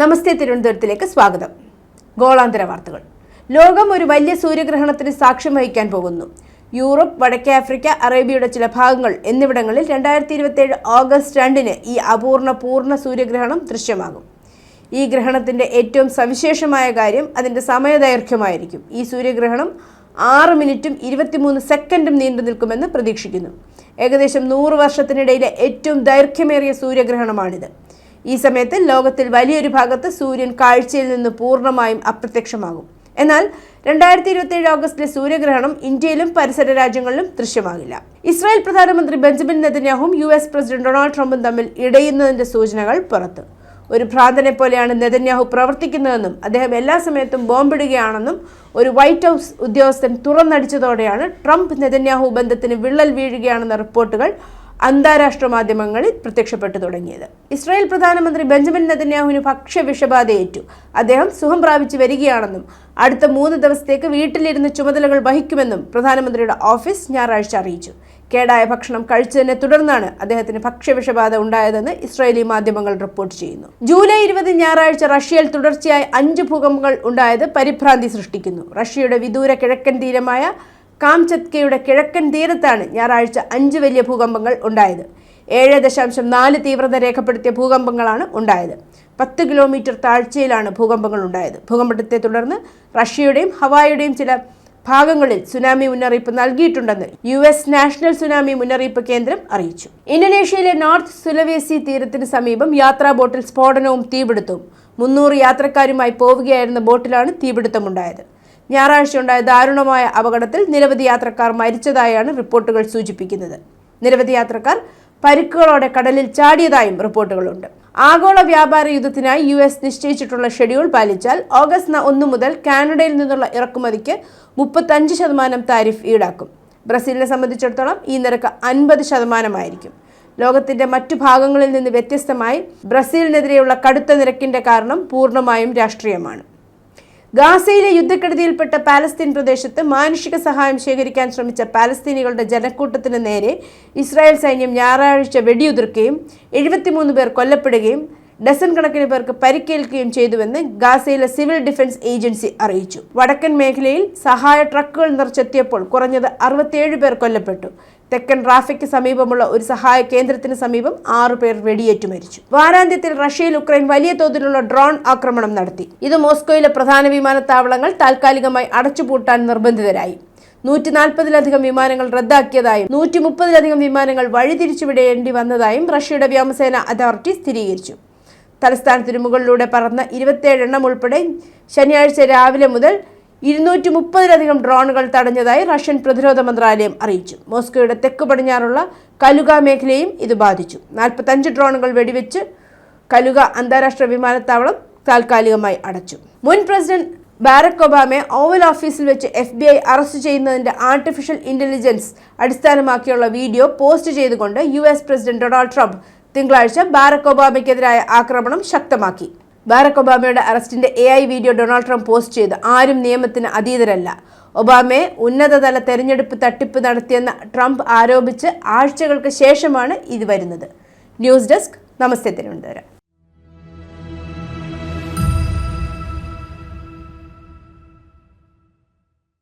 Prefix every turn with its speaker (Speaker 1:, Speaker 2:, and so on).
Speaker 1: നമസ്തേ തിരുവനന്തപുരത്തിലേക്ക് സ്വാഗതം. ഗോളാന്തര വാർത്തകൾ. ലോകം ഒരു വലിയ സൂര്യഗ്രഹണത്തിന് സാക്ഷ്യം വഹിക്കാൻ പോകുന്നു. യൂറോപ്പ് വടക്കേ ആഫ്രിക്ക അറേബ്യയുടെ ചില ഭാഗങ്ങൾ എന്നിവിടങ്ങളിൽ രണ്ടായിരത്തി ഇരുപത്തിയേഴ് ഓഗസ്റ്റ് രണ്ടിന് ഈ അപൂർണ പൂർണ സൂര്യഗ്രഹണം ദൃശ്യമാകും. ഈ ഗ്രഹണത്തിന്റെ ഏറ്റവും സവിശേഷമായ കാര്യം അതിന്റെ സമയദൈർഘ്യമായിരിക്കും. ഈ സൂര്യഗ്രഹണം ആറ് മിനിറ്റും ഇരുപത്തിമൂന്ന് സെക്കൻഡും നീണ്ടു നിൽക്കുമെന്ന് പ്രതീക്ഷിക്കുന്നു. ഏകദേശം നൂറ് വർഷത്തിനിടയിലെ ഏറ്റവും ദൈർഘ്യമേറിയ സൂര്യഗ്രഹണമാണിത്. ഈ സമയത്ത് ലോകത്തിൽ വലിയൊരു ഭാഗത്ത് സൂര്യൻ കാഴ്ചയിൽ നിന്ന് പൂർണമായും അപ്രത്യക്ഷമാകും. എന്നാൽ രണ്ടായിരത്തി ഇരുപത്തിയേഴ് ഓഗസ്റ്റിലെ സൂര്യഗ്രഹണം ഇന്ത്യയിലും പരിസര രാജ്യങ്ങളിലും ദൃശ്യമാകില്ല. ഇസ്രായേൽ പ്രധാനമന്ത്രി ബെഞ്ചമിൻ നെതന്യാഹും യു എസ് പ്രസിഡന്റ് ഡൊണാൾഡ് ട്രംപും തമ്മിൽ ഇടയുന്നതിന്റെ സൂചനകൾ പുറത്ത്. ഒരു ഭ്രാന്തനെ പോലെയാണ് നെതന്യാഹു പ്രവർത്തിക്കുന്നതെന്നും അദ്ദേഹം എല്ലാ സമയത്തും ബോംബിടുകയാണെന്നും ഒരു വൈറ്റ് ഹൗസ് ഉദ്യോഗസ്ഥൻ തുറന്നടിച്ചതോടെയാണ് ട്രംപ് നെതന്യാഹു ബന്ധത്തിന് വിള്ളൽ വീഴുകയാണെന്ന റിപ്പോർട്ടുകൾ അന്താരാഷ്ട്ര മാധ്യമങ്ങളിൽ പ്രത്യക്ഷപ്പെട്ടു തുടങ്ങിയത്. ഇസ്രായേൽ പ്രധാനമന്ത്രി ബെഞ്ചമിൻ നെതന്യാഹുവിന് ഭക്ഷ്യവിഷബാധയേറ്റു അദ്ദേഹം സുഖം പ്രാപിച്ചു വരികയാണെന്നും അടുത്ത മൂന്ന് ദിവസത്തേക്ക് വീട്ടിലിരുന്ന് ചുമതലകൾ വഹിക്കുമെന്നും പ്രധാനമന്ത്രിയുടെ ഓഫീസ് ഞായറാഴ്ച അറിയിച്ചു. കേടായ ഭക്ഷണം കഴിച്ചതിനെ തുടർന്നാണ് അദ്ദേഹത്തിന് ഭക്ഷ്യവിഷബാധ ഉണ്ടായതെന്ന് ഇസ്രായേലി മാധ്യമങ്ങൾ റിപ്പോർട്ട് ചെയ്യുന്നു. ജൂലൈ ഇരുപത് ഞായറാഴ്ച റഷ്യയിൽ തുടർച്ചയായി അഞ്ച് ഭൂകമ്പങ്ങൾ ഉണ്ടായത് പരിഭ്രാന്തി സൃഷ്ടിക്കുന്നു. റഷ്യയുടെ വിദൂര കിഴക്കൻ തീരമായ കാംചത്കയുടെ കിഴക്കൻ തീരത്താണ് ഞായറാഴ്ച അഞ്ച് വലിയ ഭൂകമ്പങ്ങൾ ഉണ്ടായത്. ഏഴ് ദശാംശം നാല് തീവ്രത രേഖപ്പെടുത്തിയ ഭൂകമ്പങ്ങളാണ് ഉണ്ടായത്. പത്ത് കിലോമീറ്റർ താഴ്ചയിലാണ് ഭൂകമ്പങ്ങൾ ഉണ്ടായത്. ഭൂകമ്പത്തെ തുടർന്ന് റഷ്യയുടെയും ഹവായിയുടെയും ചില ഭാഗങ്ങളിൽ സുനാമി മുന്നറിയിപ്പ് നൽകിയിട്ടുണ്ടെന്ന് യു എസ് നാഷണൽ സുനാമി മുന്നറിയിപ്പ് കേന്ദ്രം അറിയിച്ചു. ഇന്തോനേഷ്യയിലെ നോർത്ത് സുലവേസി തീരത്തിന് സമീപം യാത്രാ ബോട്ടിൽ സ്ഫോടനവും തീപിടുത്തവും. മുന്നൂറ് യാത്രക്കാരുമായി പോവുകയായിരുന്ന ബോട്ടിലാണ് തീപിടുത്തമുണ്ടായത്. ഞായറാഴ്ച ഉണ്ടായ ദാരുണമായ അപകടത്തിൽ നിരവധി യാത്രക്കാർ മരിച്ചതായാണ് റിപ്പോർട്ടുകൾ സൂചിപ്പിക്കുന്നത്. നിരവധി യാത്രക്കാർ പരിക്കുകളോടെ കടലിൽ ചാടിയതായും റിപ്പോർട്ടുകളുണ്ട്. ആഗോള വ്യാപാര യുദ്ധത്തിനായി യു എസ് നിശ്ചയിച്ചിട്ടുള്ള ഷെഡ്യൂൾ പാലിച്ചാൽ ഓഗസ്റ്റ് ഒന്ന് മുതൽ കാനഡയിൽ നിന്നുള്ള ഇറക്കുമതിക്ക് മുപ്പത്തഞ്ച് ശതമാനം താരിഫ് ഈടാക്കും. ബ്രസീലിനെ സംബന്ധിച്ചിടത്തോളം ഈ നിരക്ക് അൻപത് ശതമാനമായിരിക്കും. ലോകത്തിന്റെ മറ്റു ഭാഗങ്ങളിൽ നിന്ന് വ്യത്യസ്തമായി ബ്രസീലിനെതിരെയുള്ള കടുത്ത നിരക്കിന്റെ കാരണം പൂർണമായും രാഷ്ട്രീയമാണ്. ഗാസയിലെ യുദ്ധക്കെടുതിയിൽപ്പെട്ട പാലസ്തീൻ പ്രദേശത്ത് മാനുഷിക സഹായം ശേഖരിക്കാൻ ശ്രമിച്ച പാലസ്തീനികളുടെ ജനക്കൂട്ടത്തിന് നേരെ ഇസ്രായേൽ സൈന്യം ഞായറാഴ്ച വെടിയുതിർക്കുകയും എഴുപത്തിമൂന്ന് പേർ കൊല്ലപ്പെടുകയും ഡസൻ കണക്കിന് പേർക്ക് പരിക്കേൽക്കുകയും ചെയ്തുവെന്ന് ഗാസയിലെ സിവിൽ ഡിഫൻസ് ഏജൻസി അറിയിച്ചു. വടക്കൻ മേഖലയിൽ സഹായ ട്രക്കുകൾ നിറച്ചെത്തിയപ്പോൾ കുറഞ്ഞത് അറുപത്തിയേഴ് പേർ കൊല്ലപ്പെട്ടു. തെക്കൻ റാഫയ്ക്ക് സമീപമുള്ള ഒരു സഹായ കേന്ദ്രത്തിന് സമീപം ആറു പേർ വെടിയേറ്റു മരിച്ചു. വാരാന്ത്യത്തിൽ റഷ്യയിൽ ഉക്രൈൻ വലിയ തോതിലുള്ള ഡ്രോൺ ആക്രമണം നടത്തി. ഇത് മോസ്കോയിലെ പ്രധാന വിമാനത്താവളങ്ങൾ താൽക്കാലികമായി അടച്ചുപൂട്ടാൻ നിർബന്ധിതരായി. നൂറ്റി നാൽപ്പതിലധികം വിമാനങ്ങൾ റദ്ദാക്കിയതായും നൂറ്റി മുപ്പതിലധികം വിമാനങ്ങൾ വഴിതിരിച്ചുവിടേണ്ടി വന്നതായും റഷ്യയുടെ വ്യോമസേന അതോറിറ്റി സ്ഥിരീകരിച്ചു. തലസ്ഥാനത്തിന് മുകളിലൂടെ പറന്ന ഇരുപത്തിയേഴ് എണ്ണം ഉൾപ്പെടെ ശനിയാഴ്ച രാവിലെ മുതൽ ഇരുന്നൂറ്റി മുപ്പതിലധികം ഡ്രോണുകൾ തടഞ്ഞതായി റഷ്യൻ പ്രതിരോധ മന്ത്രാലയം അറിയിച്ചു. മോസ്കോയുടെ തെക്ക് പടിഞ്ഞാറുള്ള കലുഗ മേഖലയും ഇത് ബാധിച്ചു. നാൽപ്പത്തഞ്ച് ഡ്രോണുകൾ വെടിവെച്ച് കലുഗ അന്താരാഷ്ട്ര വിമാനത്താവളം താൽക്കാലികമായി അടച്ചു. മുൻ പ്രസിഡന്റ് ബാരക് ഒബാമയെ ഓവൽ ഓഫീസിൽ വെച്ച് എഫ് ബി ഐ അറസ്റ്റ് ചെയ്യുന്നതിന്റെ ആർട്ടിഫിഷ്യൽ ഇന്റലിജൻസ് അടിസ്ഥാനമാക്കിയുള്ള വീഡിയോ പോസ്റ്റ് ചെയ്തുകൊണ്ട് U S president Donald Trump തിങ്കളാഴ്ച ബാരക് ഒബാമയ്ക്കെതിരായ ആക്രമണം ശക്തമാക്കി. ബാരക് ഒബാമയുടെ അറസ്റ്റിന്റെ A I video Donald Trump post ചെയ്ത് ആരും നിയമത്തിന് അതീതരല്ല. ഒബാമയെ ഉന്നതതല തെരഞ്ഞെടുപ്പ് തട്ടിപ്പ് നടത്തിയെന്ന് ട്രംപ് ആരോപിച്ച് ആഴ്ചകൾക്ക് ശേഷമാണ് ഇത് വരുന്നത്. ന്യൂസ് ഡെസ്ക് നമസ്തേ തിരുവനന്തപുരം.